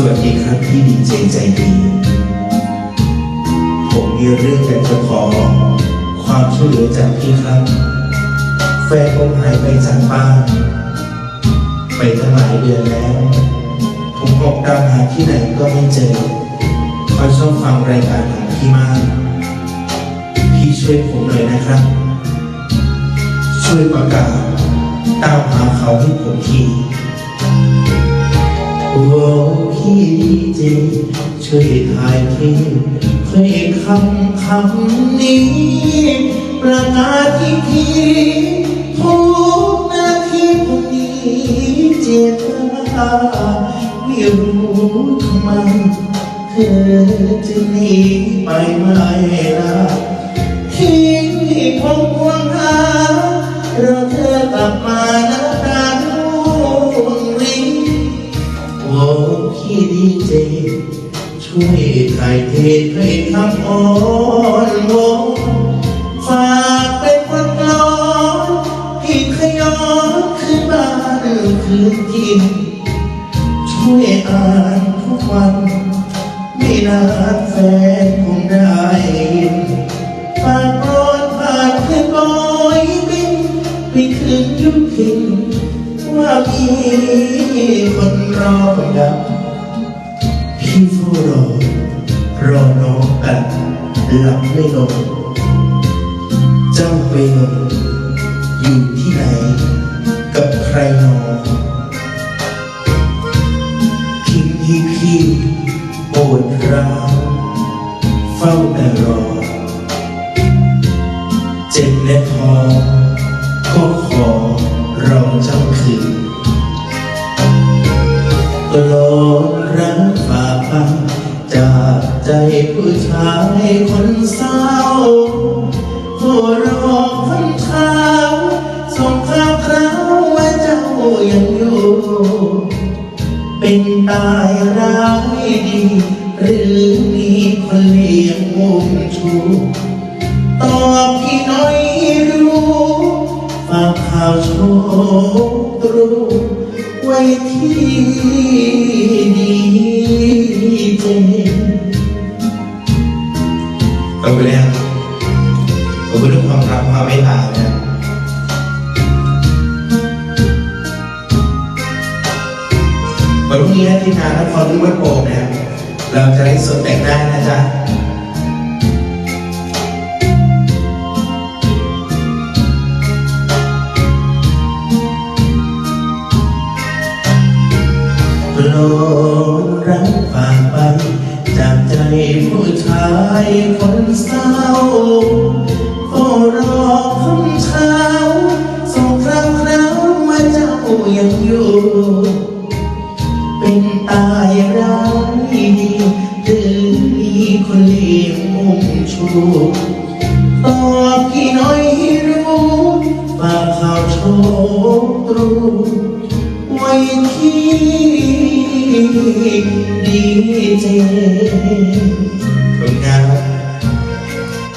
สวัสดีครับพี่ดีเจใจดี ผมมีเรื่องอยากจะขอ ความช่วยเหลือจากพี่ครับ แฟนผมหายไปจากบ้านไปตั้งหลายเดือนแล้ว ผมออกตามหาที่ไหนก็ไม่เจอเขาชอบฟังรายการของพี่มาก พี่ช่วยผมหน่อยนะครับ ช่วยประกาศตามหาเขาให้ผมทีโอ้พี่ดีเจช่วยถ่ายเพลงเพลงคำคำนี้ ประกาศที่ทีทุกนาทีผมนี้เจตนาไม่รู้ทำไมเธอจะหนีไปไม่ละที่ผม บอกพี่ดีเจช่วยถ่ายเทให้คำอ้อนวอนฝากเป็นคนกลอนที่ขยอนคืนบ้านคืนกิน ช่วยอ่านทุกวัน ไม่นาน คนรอดับพี่เฝ้ารอรอน้องกันหลับไม่ลงเจ้าไปลงอยู่ที่ไหน กับใครนอนทิ้งที่พี่ปวดร้าวเฝ้าแต่รอ เจ็บและพอ ผู้ชายคนเศร้าผู้รอคนเช้าส่งข่าวคราวว่าเจ้ายังอยู่ เป็นตายร้ายดี หรือมีคนเลี้ยงมุมชูตอบพี่น้อยรู้ฝากข่าวโชคตรูไว้ที่ ขอบคุณนะครับขอบคุณทุกความรักความเมตตานะครับวันพรุ่งนี้นะที่งานนครที่วัดโป่งนะครับเราจะได้สดแต่งหน้านะจ๊ะโป คนเศร้าโอ้รอคำเช้าส่งคราวคราวมาเจ้ายังอยู่ เป็นตายร้ายดีหรือมีคนเลี้ยงมุมชูตอบพี่น้อยให้รู้ฝากข่าวโชคตรูไว้ที่ดีเจ